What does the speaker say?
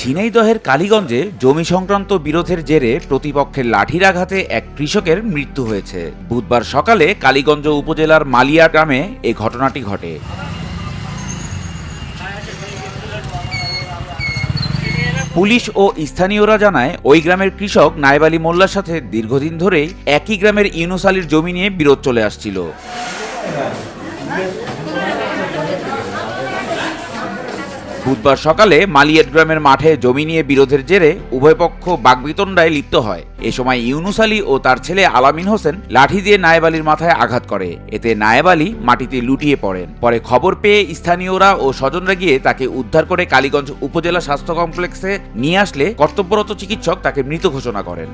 ঝিনাইদহের কালীগঞ্জে জমি সংক্রান্ত বিরোধের জেরে প্রতিপক্ষের লাঠির আঘাতে এক কৃষকের মৃত্যু হয়েছে। বুধবার সকালে কালীগঞ্জ উপজেলার মালিয়া গ্রামে এ ঘটনাটি ঘটে। পুলিশ ও স্থানীয়রা জানায়, ওই গ্রামের কৃষক নায়েব আলী মোল্লার সাথে দীর্ঘদিন ধরেই একই গ্রামের ইউনুস আলীর জমি নিয়ে বিরোধ চলে আসছিল। বুধবার সকালে মালিয়াট গ্রামের মাঠে জমি নিয়ে বিরোধের জেরে উভয় পক্ষ বাগবিতণ্ডায় লিপ্ত হয়। এ সময় ইউনুস আলী ও তার ছেলে আলামিন হোসেন লাঠি দিয়ে নায়েব আলীর মাথায় আঘাত করে। এতে নায়েব আলী মাটিতে লুটিয়ে পড়েন। পরে খবর পেয়ে স্থানীয়রা ও স্বজনরা গিয়ে তাকে উদ্ধার করে কালীগঞ্জ উপজেলা স্বাস্থ্য কমপ্লেক্সে নিয়ে আসলে কর্তব্যরত চিকিৎসক তাকে মৃত ঘোষণা করেন।